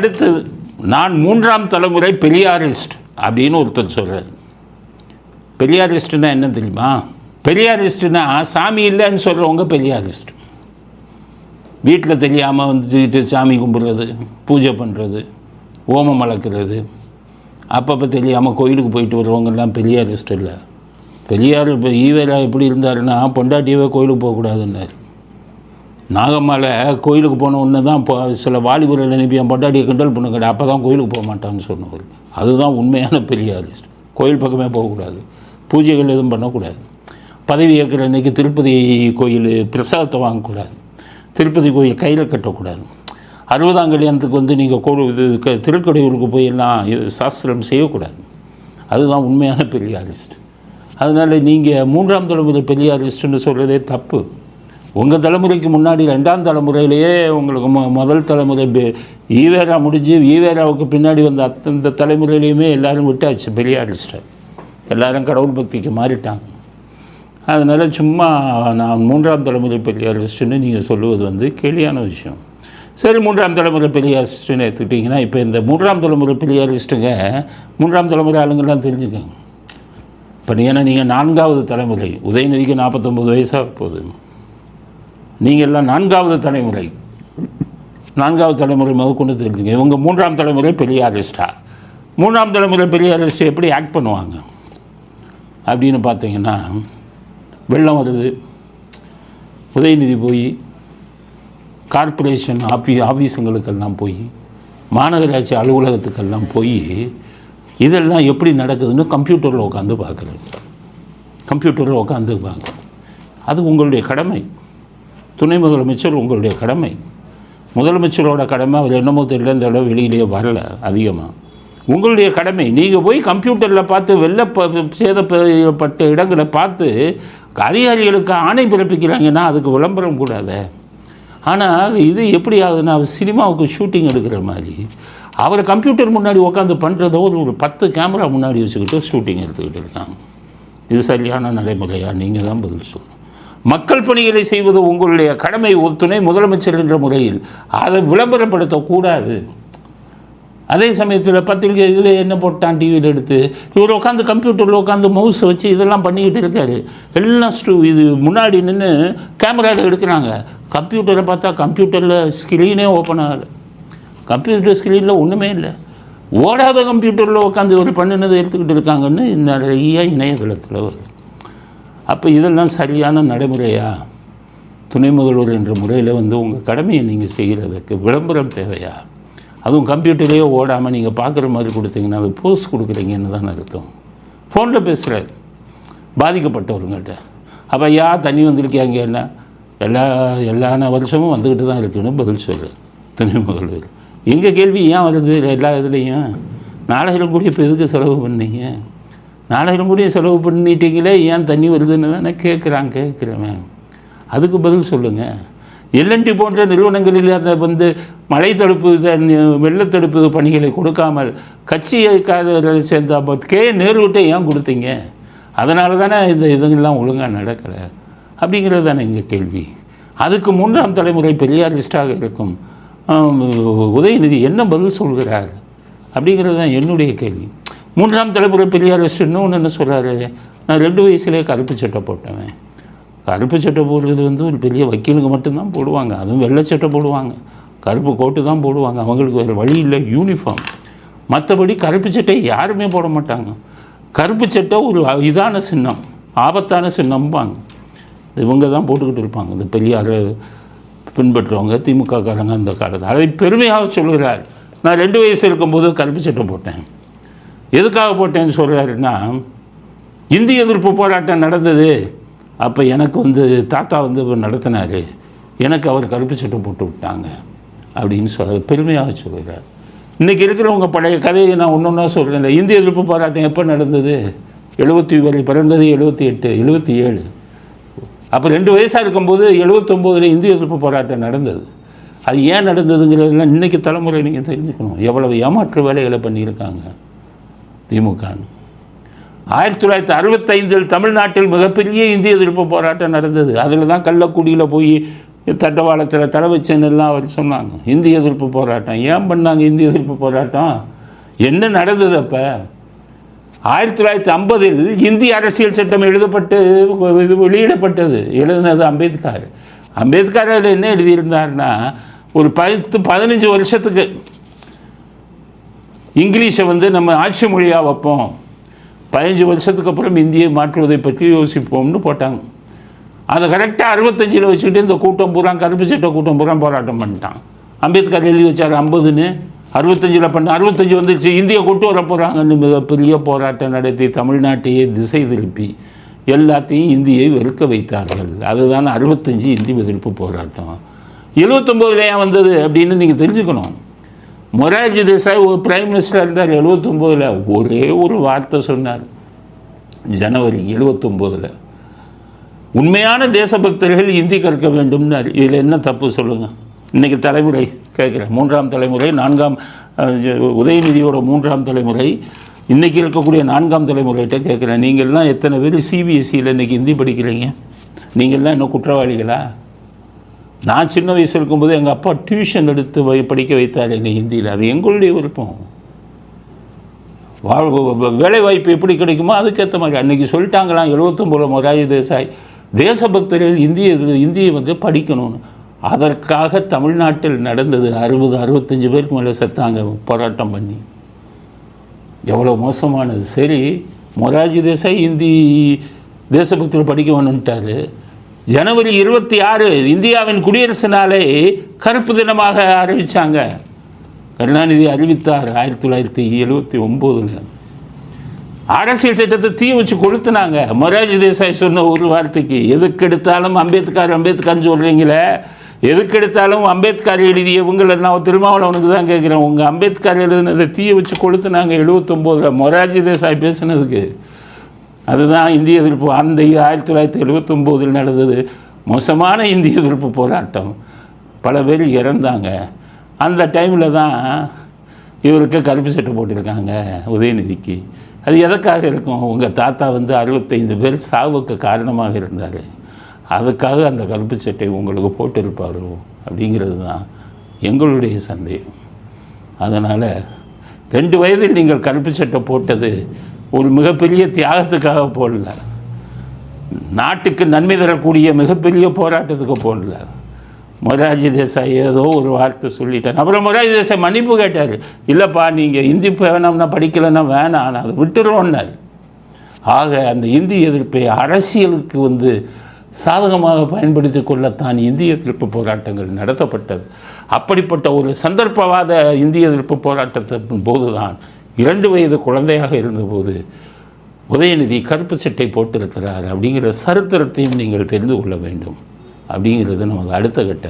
அடுத்தது நான் மூன்றாம் தலைமுறை பெரியாரிஸ்ட் அப்படின்னு ஒருத்தர் சொல்கிறார் பெரியாரிஸ்ட்னா என்ன தெரியுமா? பெரியாரிஸ்ட்னா சாமி இல்லைன்னு சொல்கிறவங்க பெரியாரிஸ்ட். வீட்டில் தெரியாமல் வந்துட்டு சாமி கும்பிட்றது பூஜை பண்ணுறது ஓமம் வளர்க்குறது. அப்பப்போ தெரியாமல் கோயிலுக்கு போயிட்டு வருவங்கெல்லாம் பெரியாரிஸ்ட் இல்லை. பெரியார் இப்போ ஈவேரா எப்படி இருந்தாருன்னா பொண்டாட்டியவே கோயிலுக்கு போகக்கூடாதுன்னார். நாகம்மாவில் கோயிலுக்கு போன ஒன்று தான் இப்போ சில வாலிபர்கள் அனுப்பி என் பொண்டாட்டியை கிண்டல் பண்ணுங்கடா அப்போ தான் கோயிலுக்கு போக மாட்டான்னு சொன்னவர். அதுதான் உண்மையான பெரியாரிஸ்ட் கோயில் பக்கமே போகக்கூடாது. பூஜைகள் எதுவும் பண்ணக்கூடாது. பதவி ஏற்கிற அன்னைக்கு திருப்பதி கோயில் பிரசாதத்தை வாங்கக்கூடாது. திருப்பதி கோயில் கையில் கட்டக்கூடாது. அறுபதாம் கல்யாணத்துக்கு வந்து நீங்கள் கோடு இது க திருக்கடையூருக்கு போய் எல்லாம் சாஸ்திரம் செய்யக்கூடாது. அதுதான் உண்மையான பெரியாரிஸ்ட் அதனால் நீங்கள் மூன்றாம் தலைமுறை பெரியாரிஸ்ட்னு சொல்கிறதே தப்பு. உங்கள் தலைமுறைக்கு முன்னாடி ரெண்டாம் தலைமுறையிலேயே உங்களுக்கு மொ முதல் தலைமுறை ஈவேரா முடிஞ்சு ஈவேராவுக்கு பின்னாடி வந்த அத்தந்த தலைமுறையிலையுமே எல்லோரும் விட்டாச்சு பெரியாரிஸ்ட்டை எல்லாரும் கடவுள் பக்திக்கு மாறிட்டாங்க. அதனால் சும்மா நான் மூன்றாம் தலைமுறை பெரியாரிஸ்ட்டுன்னு நீங்கள் சொல்லுவது வந்து கேலியான விஷயம். சரி மூன்றாம் தலைமுறை பெரியாரிஸ்ட்டுன்னு எடுத்துக்கிட்டிங்கன்னா இப்போ இந்த மூன்றாம் தலைமுறை பெரியாரிஸ்ட்டுங்க மூன்றாம் தலைமுறை ஆளுங்கள்லாம் தெரிஞ்சுக்கோங்க. இப்போ ஏன்னா நீங்கள் நான்காவது தலைமுறை உதயநிதிக்கு நாற்பத்தொம்பது வயசாக போகுது. நீங்கள் எல்லாம் நான்காவது தலைமுறை. நான்காவது தலைமுறை முதற்கொண்டு தெரிஞ்சுங்க. இவங்க மூன்றாம் தலைமுறை பெரிய பெரியாரிஸ்டா மூன்றாம் தலைமுறை பெரிய பெரியாரிஸ்ட் எப்படி ஆக்ட் பண்ணுவாங்க? அப்படின்னு பார்த்தீங்கன்னா வெள்ளம் வருது. உதயநிதி போய் கார்ப்பரேஷன் ஆஃபீ ஆஃபீஸுங்களுக்கெல்லாம் போய் மாநகராட்சி அலுவலகத்துக்கெல்லாம் போய் இதெல்லாம் எப்படி நடக்குதுன்னு கம்ப்யூட்டரில் உட்காந்து பார்க்குறேன் கம்ப்யூட்டரில் உட்காந்து பார்க்குறேன் அது உங்களுடைய கடமை. துணை முதலமைச்சர் உங்களுடைய கடமை. முதலமைச்சரோட கடமை அவர் என்னமோ தெரியல இந்த தடவை வெளியிலேயே வரல அதிகமாக உங்களுடைய கடமை நீங்கள் போய் கம்ப்யூட்டரில் பார்த்து வெள்ள சேதப்பட்ட இடங்களை பார்த்து அதிகாரிகளுக்கு ஆணை பிறப்பிக்கிறாங்கன்னா அதுக்கு விளம்பரம் கூடாத ஆனால் இது எப்படி ஆகுதுன்னா அவர் சினிமாவுக்கு ஷூட்டிங் எடுக்கிற மாதிரி. அவர் கம்ப்யூட்டர் முன்னாடி உட்காந்து பண்ணுறத ஒரு ஒரு பத்து கேமரா முன்னாடி வச்சுக்கிட்டு ஷூட்டிங் எடுத்துக்கிட்டு இருக்காங்க. இது சரியான நடைமுறையா? நீங்கள் தான் பதில் சொல்லணும். மக்கள் பணிகளை செய்வது உங்களுடைய கடமை ஒரு துணை முதலமைச்சர் என்ற முறையில். அதை விளம்பரப்படுத்தக்கூடாது. அதே சமயத்தில் பத்திரிக்கை இதில் என்ன போட்டான் டிவியில் எடுத்து? இவர் உட்காந்து கம்ப்யூட்டரில் உட்காந்து மவுஸை வச்சு இதெல்லாம் பண்ணிக்கிட்டு இருக்காரு. எல்லாம் ஸ்டூ இது முன்னாடி நின்று கேமராவில் எடுக்கிறாங்க. கம்ப்யூட்டரை பார்த்தா கம்ப்யூட்டரில் ஸ்க்ரீனே ஓப்பன் ஆகலை. கம்ப்யூட்டர் ஸ்க்ரீனில் ஒன்றுமே இல்லை. ஓடாத கம்ப்யூட்டரில் உட்காந்து இவர் பண்ணினதை எடுத்துக்கிட்டு இருக்காங்கன்னு நிறைய இணையதளத்தில் வருது. அப்போ இதெல்லாம் சரியான நடைமுறையா? துணை முதல்வர் என்ற முறையில் வந்து உங்கள் கடமையை நீங்கள் செய்கிறதுக்கு விளம்பரம் தேவையா? அதுவும் கம்ப்யூட்டர்லேயே ஓடாமல் நீங்கள் பார்க்குற மாதிரி கொடுத்தீங்கன்னா அது போஸ்ட் கொடுக்குறீங்கன்னு தான் அர்த்தம். ஃபோனில் பேசுகிறார் பாதிக்கப்பட்டவருங்கள்ட்ட. அப்போ யா தண்ணி வந்திருக்கியாங்க என்ன? எல்லா எல்லா வருஷமும் வந்துக்கிட்டு தான் இருக்குன்னு பதில் சொல்கிறார் துணை முதல்வர். எங்கள் கேள்வி ஏன் வருது? எல்லா இதுலேயும். நாலாயிரம் கூட இப்போ எதுக்கு செலவு பண்ணீங்க? நாலாயிரம் கோடியை செலவு பண்ணிட்டீங்களே ஏன் தண்ணி வருதுன்னு தானே கேட்குறான் கேட்குறவன் அதுக்கு பதில் சொல்லுங்கள் எல்என்டி போன்ற நிறுவனங்களில் அந்த வந்து மழை தடுப்பு வெள்ளத்தடுப்பு பணிகளை கொடுக்காமல் கட்சியை சேர்ந்த அப்போ கே நேருவிட்ட ஏன் கொடுத்தீங்க? அதனால தானே இந்த இதுங்கள்லாம் ஒழுங்காக நடக்கலை. அப்படிங்கிறது தானே எங்கள் கேள்வி. அதுக்கு மூன்றாம் தலைமுறை பெரியாரிஸ்டாக இருக்கும். உதயநிதி என்ன பதில் சொல்கிறார்? அப்படிங்கிறது தான் என்னுடைய கேள்வி. மூன்றாம் தலைமுறை பெரியாரிஸ்ட் இன்னொன்று என்ன சொல்கிறாரு நான் ரெண்டு வயசுலேயே கருப்பு சட்டை போட்டேன் கருப்பு சட்டை போடுறது வந்து ஒரு பெரிய வக்கீலுக்கு மட்டும்தான் போடுவாங்க. அதுவும் வெள்ளை சட்டை போடுவாங்க. கருப்பு கோட்டு தான் போடுவாங்க. அவங்களுக்கு வேறு வழி இல்லை. யூனிஃபார்ம். மற்றபடி கருப்பு சட்டை யாருமே போட மாட்டாங்க. கருப்பு சட்டை ஒரு இதான சின்னம். ஆபத்தான சின்னம்பாங்க. இவங்க தான் போட்டுக்கிட்டு இருப்பாங்க. இந்த பெரியார் பின்பற்றுறவங்க திமுக காரங்க அந்த காலத்தில். அதை பெருமையாக சொல்கிறார் நான் ரெண்டு வயசு இருக்கும்போது கருப்பு சட்டை போட்டேன். எதுக்காக போட்டேன்னு சொல்கிறாருன்னா இந்திய எதிர்ப்பு போராட்டம் நடந்தது. அப்போ எனக்கு வந்து தாத்தா வந்து நடத்தினார். எனக்கு அவர் கருப்பு சட்டை போட்டு விட்டாங்க அப்படின்னு சொல்ல பெருமையாக சொல்கிறார் இன்றைக்கி இருக்கிறவங்க பழைய கதையை நான் ஒன்று ஒன்றா சொல்கிறேன் இந்திய எதிர்ப்பு போராட்டம் எப்போ நடந்தது? எழுபத்தி வரை பிறந்தது எழுபத்தி எட்டு எழுபத்தி ஏழு. அப்போ ரெண்டு வயசாக இருக்கும்போது எழுபத்தொம்போதில் இந்திய எதிர்ப்பு போராட்டம் நடந்தது. அது ஏன் நடந்ததுங்கிறதுலாம் இன்றைக்கி தலைமுறை நீங்கள் தெரிஞ்சுக்கணும். எவ்வளவு ஏமாற்று வேலைகளை பண்ணியிருக்காங்க. திமுக ஆயிரத்தி தொள்ளாயிரத்தி அறுபத்தைந்தில் தமிழ்நாட்டில் மிகப்பெரிய இந்திய எதிர்ப்பு போராட்டம் நடந்தது. அதில் தான் கள்ளக்குடியில் போய் தட்டவாளத்தில் தலை வச்சேன்னெல்லாம் அவர் சொன்னாங்க. இந்திய எதிர்ப்பு போராட்டம். ஏன் பண்ணாங்க இந்திய எதிர்ப்பு போராட்டம்? என்ன நடந்தது அப்போ? ஆயிரத்தி தொள்ளாயிரத்தி ஐம்பதில் இந்திய அரசியல் சட்டம் எழுதப்பட்டு இது வெளியிடப்பட்டது. எழுதினது அம்பேத்கர். அம்பேத்கர் அதில் என்ன எழுதியிருந்தார்னா ஒரு பத்து பதினஞ்சு வருஷத்துக்கு இங்கிலீஷை வந்து நம்ம ஆட்சி மொழியாக வைப்போம். பதினஞ்சு வருஷத்துக்கு அப்புறம் இந்தியை மாற்றுவதை பற்றி யோசிப்போம்னு போட்டாங்க. அதை கரெக்டாக அறுபத்தஞ்சில் வச்சுக்கிட்டு இந்த கூட்டம் பூரா கருப்பு சட்டை கூட்டம் பூரா போராட்டம் பண்ணிட்டான். அம்பேத்கர் எழுதி வச்சார் ஐம்பதுன்னு. அறுபத்தஞ்சில் பண்ண அறுபத்தஞ்சு வந்துச்சு இந்தியை கொண்டு வர போகிறாங்கன்னு மிகப்பெரிய போராட்டம் நடத்தி தமிழ்நாட்டையே திசை திருப்பி எல்லாத்தையும் இந்தியை வெறுக்க வைத்தார்கள். அதுதான் அறுபத்தஞ்சு இந்தி எதிர்ப்பு போராட்டம். எழுபத்தொம்போதுல ஏன் வந்தது அப்படின்னு நீங்கள் தெரிஞ்சுக்கணும். மொரார்ஜி தேசாய் ஒரு பிரைம் மினிஸ்டர் இருந்தார் எழுபத்தொம்போதில் ஒரே ஒரு வார்த்தை சொன்னார். ஜனவரி எழுபத்தொம்போதில் உண்மையான தேசபக்தர்கள் இந்தி கற்க வேண்டும்னார். இதில் என்ன தப்பு சொல்லுங்கள் இன்றைக்கி தலைமுறை கேட்குறேன். மூன்றாம் தலைமுறை நான்காம் உதயநிதியோட மூன்றாம் தலைமுறை. இன்றைக்கி இருக்கக்கூடிய நான்காம் தலைமுறைகிட்ட கேட்குறேன். நீங்கள்லாம் எத்தனை பேர் சிபிஎஸ்சியில் இன்றைக்கி ஹிந்தி படிக்கிறீங்க? நீங்கள்லாம் இன்னும் குற்றவாளிகளா? நான் சின்ன வயசு இருக்கும்போது எங்கள் அப்பா டியூஷன் எடுத்து வை படிக்க வைத்தார் என்னை ஹிந்தியில். அது எங்களுடைய விருப்பம். வாழ் வேலை வாய்ப்பு எப்படி கிடைக்குமோ அதுக்கேற்ற மாதிரி. அன்றைக்கி சொல்லிட்டாங்களாம் எழுபத்தொம்போது மொராஜி தேசாய் தேசபக்தர்கள் இந்திய இந்தியை வந்து படிக்கணும்னு. அதற்காக தமிழ்நாட்டில் நடந்தது அறுபது அறுபத்தஞ்சு பேருக்கு மேலே செத்தாங்க போராட்டம் பண்ணி. எவ்வளோ மோசமானது. சரி மொரார்ஜி தேசாய் இந்தி தேசபக்தியில் படிக்க வேணும்ட்டாரு. ஜனவரி இருபத்தி ஆறு இந்தியாவின் குடியரசு நாளை கருப்பு தினமாக அறிவித்தாங்க கருணாநிதி அறிவித்தார் ஆயிரத்தி தொள்ளாயிரத்தி எழுபத்தி ஒம்போதில். அரசியல் சட்டத்தை தீ வச்சு கொளுத்துனாங்க. மொராஜி தேசாய் சொன்ன ஒரு வார்த்தைக்கு எதுக்கு எடுத்தாலும் அம்பேத்கர் அம்பேத்கர்னு சொல்கிறீங்களே எதுக்கு எடுத்தாலும் அம்பேத்கர் எழுதியவங்களை நான் திருமாவளவனுக்கு தான் கேட்குறேன் உங்கள் அம்பேத்கர் எழுதினதை தீயை வச்சு கொளுத்துனாங்க எழுபத்தொம்போதில் மொராஜி தேசாய் பேசுனதுக்கு. அதுதான் இந்திய எதிர்ப்பு. அந்த ஆயிரத்தி தொள்ளாயிரத்தி எழுபத்தொம்போதில் நடந்தது மோசமான இந்திய எதிர்ப்பு போராட்டம். பல பேர் இறந்தாங்க. அந்த டைமில் தான் இவருக்கு கருப்பு சட்டை போட்டிருக்காங்க உதயநிதிக்கு. அது எதற்காக இருக்கும்? உங்கள் தாத்தா வந்து அறுபத்தைந்து பேர் சாவுக்கு காரணமாக இருந்தார். அதுக்காக அந்த கருப்பு சட்டை உங்களுக்கு போட்டிருப்பாரோ அப்படிங்கிறது தான் எங்களுடைய சந்தேகம். அதனால் ரெண்டு வயதில் நீங்கள் கருப்பு சட்டை போட்டது ஒரு மிகப்பெரிய தியாகத்துக்காக போடல. நாட்டுக்கு நன்மை தரக்கூடிய மிகப்பெரிய போராட்டத்துக்கு போடல. மொரார்ஜி தேசாய் ஏதோ ஒரு வார்த்தை சொல்லிட்டேன் அப்புறம் மொராஜி தேசாய் மன்னிப்பு கேட்டார். இல்லைப்பா நீங்கள் இந்தி வேணாம்னா படிக்கலைன்னா வேணாம் நான் அதை விட்டுருவோன்னார் ஆக அந்த இந்தி எதிர்ப்பை அரசியலுக்கு வந்து சாதகமாக பயன்படுத்தி கொள்ளத்தான் இந்திய எதிர்ப்பு போராட்டங்கள் நடத்தப்பட்டது. அப்படிப்பட்ட ஒரு சந்தர்ப்பவாத இந்திய எதிர்ப்பு போராட்டத்தின் போதுதான் இரண்டு வயது குழந்தையாக இருந்தபோது உதயநிதி கருப்பு சட்டை போட்டிருக்கிறார் அப்படிங்கிற சரித்திரத்தையும் நீங்கள் தெரிந்து கொள்ள வேண்டும் அப்படிங்கிறது நமக்கு அடுத்த கட்ட